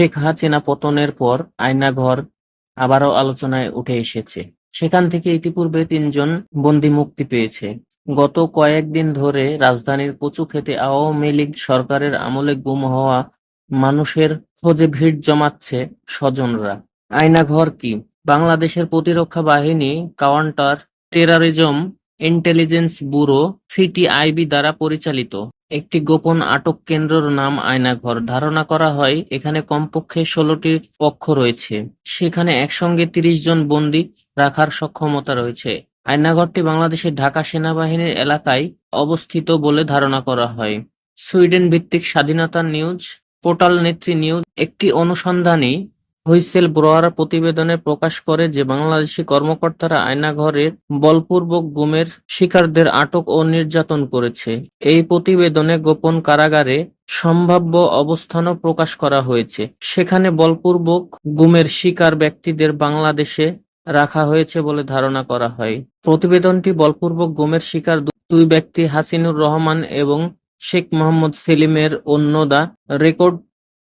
শেখ হাসিনা পতনের পর আয়নাঘর আবারও আলোচনায় উঠে এসেছে। সেখান থেকে ইতিপূর্বে তিনজন বন্দী মুক্তি পেয়েছে। গত কয়েকদিন ধরে রাজধানীর কচু কচুক্ষেতে আওয়ামী লীগ সরকারের আমলে গুম হওয়া মানুষের খোঁজে ভিড় জমাচ্ছে স্বজনরা। আয়নাঘর কি? বাংলাদেশের প্রতিরক্ষা বাহিনী, counter, terrorism, intelligence bureau, CTIB দ্বারা পরিচালিত। একটি গোপন আটক কেন্দ্রর নাম আয়নাঘর। ধারণা করা হয়, এখানে কমপক্ষে ষোলোটি কক্ষ রয়েছে। সেখানে একসঙ্গে তিরিশ জন বন্দী রাখার সক্ষমতা রয়েছে। আয়নাঘরটি বাংলাদেশের ঢাকা সেনাবাহিনীর এলাকায় অবস্থিত বলে ধারণা করা হয়। সুইডেন ভিত্তিক স্বাধীনতা নিউজ, পোর্টাল নেত্রী নিউজ, একটি অনুসন্ধানী হুইসেল ব্লোয়ার প্রতিবেদনে প্রকাশ করে যে বাংলাদেশি কর্মকর্তারা আয়নাঘরের বলপূর্বক গুমের শিকারদের আটক ও নির্যাতন করেছে। এই প্রতিবেদনে গোপন কারাগারে সম্ভাব্য অবস্থানও প্রকাশ করা হয়েছে। সেখানে বলপূর্বক গুমের শিকার ব্যক্তিদের বাংলাদেশে রাখা হয়েছে বলে ধারণা করা হয়। প্রতিবেদনটি বলপূর্বক গুমের শিকার দুই ব্যক্তি হাসিনুর রহমান এবং শেখ মোহাম্মদ সেলিমের অন্য দা রেকর্ড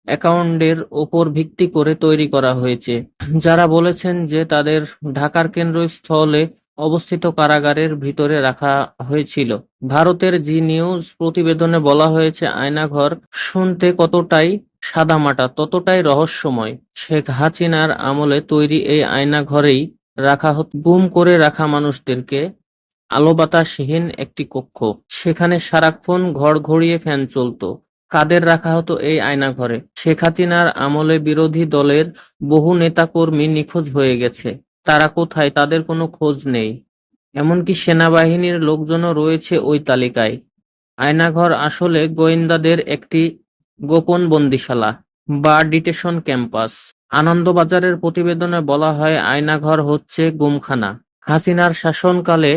অ্যাকাউন্টের ওপর ভিত্তি করে তৈরি করা হয়েছে। যারা বলেছেন যে তাদের ঢাকার কেন্দ্রস্থলে অবস্থিত কারাগারের ভিতরে রাখা হয়েছিল। ভারতের জি নিউজ প্রতিবেদনে বলা হয়েছে, আয়নাঘর শুনতে কতটাই সাদামাটা, ততটাই রহস্যময়। শেখ হাসিনার আমলে তৈরি এই আয়নাঘরেই রাখা হতো, গুম করে রাখা মানুষদেরকে আলো বাতাসহীন একটি কক্ষ। সেখানে সারাক্ষণ ঘড় ঘড়িয়ে ফ্যান চলতো। কাদের রাখা হতো এই আয়নাঘরে? শেখ হাসিনার আমলে বিরোধী দলের বহু নেতাকর্মী নিখোঁজ হয়ে গেছে। তারা কোথায় তাদের কোনো খোঁজ নেই। এমনকি সেনাবাহিনীর লোকজনও রয়েছে ওই তালিকায়। আয়নাঘর আসলে গোয়েন্দাদের একটি গোপন বন্দিশালা বা ডিটেশন ক্যাম্পাস। আনন্দবাজারের প্রতিবেদনে বলা হয়, আয়নাঘর হচ্ছে গুমখানা। হাসিনার শাসনকালে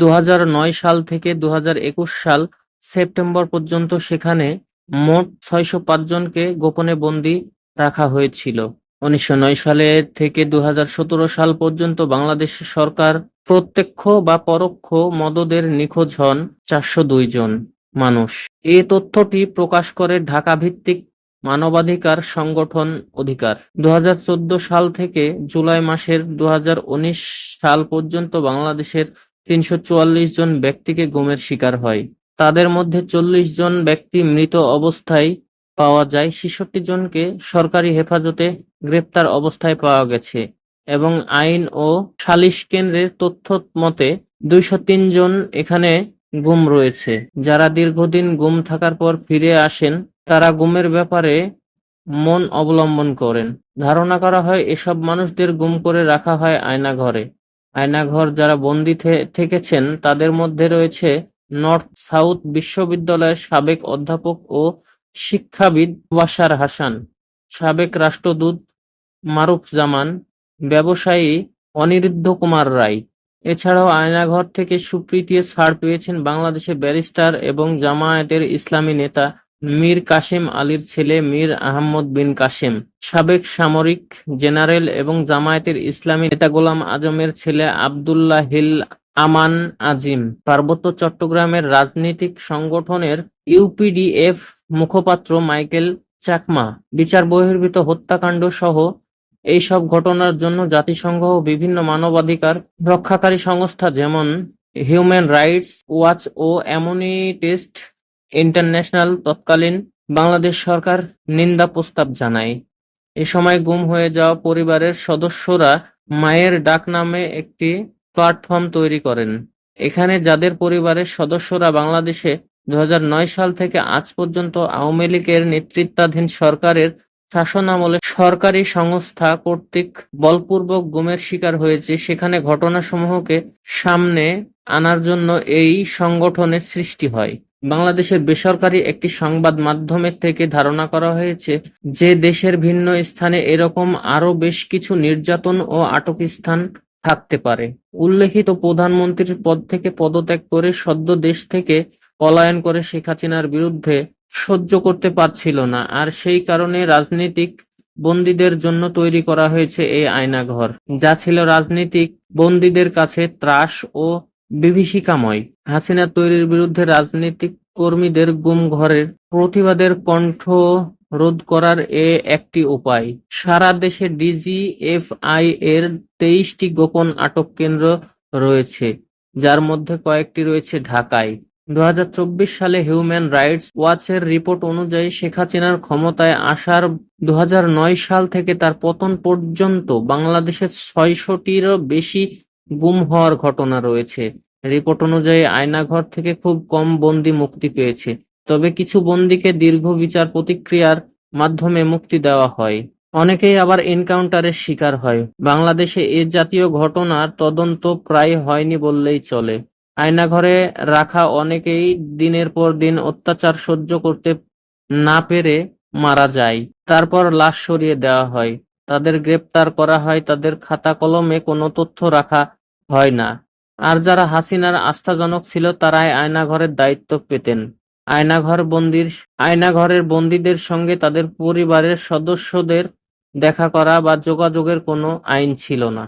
দু হাজার নয় সাল থেকে দু হাজার একুশ সাল সেপ্টেম্বর পর্যন্ত সেখানে মোট ছয়শো পাঁচ জনকে গোপনে বন্দী রাখা হয়েছিল। উনিশশো নয় সালে থেকে দু হাজার সতেরো সাল পর্যন্ত বাংলাদেশ সরকার প্রত্যক্ষ বা পরোক্ষ মদদের নিখোঁজ হন চারশো দুই জন মানুষ। এ তথ্যটি প্রকাশ করে ঢাকা ভিত্তিক মানবাধিকার সংগঠন অধিকার। দু হাজার চোদ্দ সাল থেকে জুলাই মাসের দু হাজার উনিশ সাল পর্যন্ত বাংলাদেশের তিনশো চুয়াল্লিশ জন ব্যক্তিকে গুমের শিকার হয়। তাদের মধ্যে চল্লিশ জন ব্যক্তি মৃত অবস্থায় পাওয়া যায়। ছেষট্টি জনকে সরকারি হেফাজতে গ্রেপ্তার অবস্থায় পাওয়া গেছে এবং আইন ও সালিশ কেন্দ্রের তথ্য মতে দুইশো জন এখানে গুম রয়েছে। যারা দীর্ঘদিন গুম থাকার পর ফিরে আসেন, তারা গুমের ব্যাপারে মন অবলম্বন করেন। ধারণা করা হয়, এসব মানুষদের গুম করে রাখা হয় আয়নাঘরে। আয়নাঘর যারা বন্দী থেকেছেন, তাদের মধ্যে রয়েছে নর্থ সাউথ বিশ্ববিদ্যালয়ের সাবেক অধ্যাপক ও শিক্ষাবিদ ওয়াসার হাসান, সাবেক রাষ্ট্রদূত মারুফ জামান ব্যবসায়ী অনিরুদ্ধ কুমার রায়। এছাড়াও আয়নাঘর থেকে সুপ্রীতি ছাড় পেয়েছেন বাংলাদেশের ব্যারিস্টার এবং জামায়াতের ইসলামী নেতা মীর কাসেম আলীর ছেলে মীর আহমদ বিন কাসেম, সাবেক সামরিক জেনারেল এবং জামায়াতের ইসলামী নেতা গোলাম আজমের ছেলে আবদুল্লাহ হিল আমান আজিম, পার্বত্য চট্টগ্রামের রাজনৈতিক সংগঠনের ইউপিডিএফ মুখপাত্র মাইকেল চাকমা, বিচার বহির্ভূত হত্যাকাণ্ড সহ এইসব ঘটনার জন্য জাতিসংঘ ও বিভিন্ন মানবাধিকার রক্ষাকারী সংস্থা যেমন হিউম্যান রাইটস ওয়াচ ও অ্যামনিস্টি ইন্টারন্যাশনাল তৎকালীন বাংলাদেশ সরকার নিন্দা প্রস্তাব জানায়। এ সময় গুম হয়ে যাওয়া পরিবারের সদস্যরা মায়ের ডাক নামে একটি প্ল্যাটফর্ম তৈরি করেন। এখানে যাদের পরিবারের সদস্যরা বাংলাদেশে দুই হাজার নয় সাল থেকে আজ পর্যন্ত আওয়ামী লীগের নেতৃত্বাধীন সরকারের শাসনামলে সরকারি সংস্থা কর্তৃক বলপূর্বক গুমের শিকার হয়েছে, সেখানে ঘটনাসমূহকে সামনে আনার জন্য এই সংগঠনের সৃষ্টি হয়। বাংলাদেশের বেসরকারি একটি সংবাদ মাধ্যমের থেকে ধারণা করা হয়েছে যে দেশের ভিন্ন স্থানে এরকম আরও বেশ কিছু নির্যাতন ও আটক স্থান থাকতে পারে। উল্লেখিত প্রধানমন্ত্রীর পদ থেকে পদত্যাগ করে সদ্য দেশ থেকে পলায়ন করে শেখ হাসিনার বিরুদ্ধে সহ্য করতে পারছিল না। আর সেই কারণে রাজনীতিক বন্দীদের জন্য তৈরি করা হয়েছে এই আয়নাঘর, যা ছিল রাজনীতিক বন্দীদের কাছে ত্রাস ও বিভীষিকাময়। হাসিনা তৈরির বিরুদ্ধে রাজনীতিক কর্মীদের গুম ঘরের প্রতিবাদের কণ্ঠ রোধ করার এ একটি উপায়। সারা দেশে ডিজিএফআই এর তেইশটি গোপন আটক কেন্দ্র রয়েছে, যার মধ্যে কয়েকটি রয়েছে ঢাকায়। দু হাজার চব্বিশ সালে হিউম্যান রাইটস ওয়াচের রিপোর্ট অনুযায়ী শেখ হাসিনার ক্ষমতায় আসার দু হাজার নয় সাল থেকে তার পতন পর্যন্ত বাংলাদেশে ছয়শটিরও বেশি গুম হওয়ার ঘটনা রয়েছে। রিপোর্ট অনুযায়ী আয়নাঘর থেকে খুব কম বন্দী মুক্তি পেয়েছে, তবে কিছু বন্দীকে দীর্ঘ বিচার প্রতিক্রিয়ার মাধ্যমে মুক্তি দেওয়া হয়। অনেকেই আবার এনকাউন্টারের শিকার হয়। বাংলাদেশে এ জাতীয় ঘটনার তদন্ত প্রায় হয়নি বললেই চলে। আয়নাঘরে রাখা অনেকেই দিনের পর দিন অত্যাচার সহ্য করতে না পেরে মারা যায়। তারপর লাশ সরিয়ে দেওয়া হয়। তাদের গ্রেপ্তার করা হয়, তাদের খাতা-কলমে কোনো তথ্য রাখা হয় না। আর যারা হাসিনার আস্থাজনক ছিল তারাই আয়নাঘরের দায়িত্ব পেতেন। আয়নাঘরের বন্দীদের সঙ্গে তাদের পরিবারের সদস্যদের দেখা করা বা যোগাযোগের কোনো আইন ছিল না।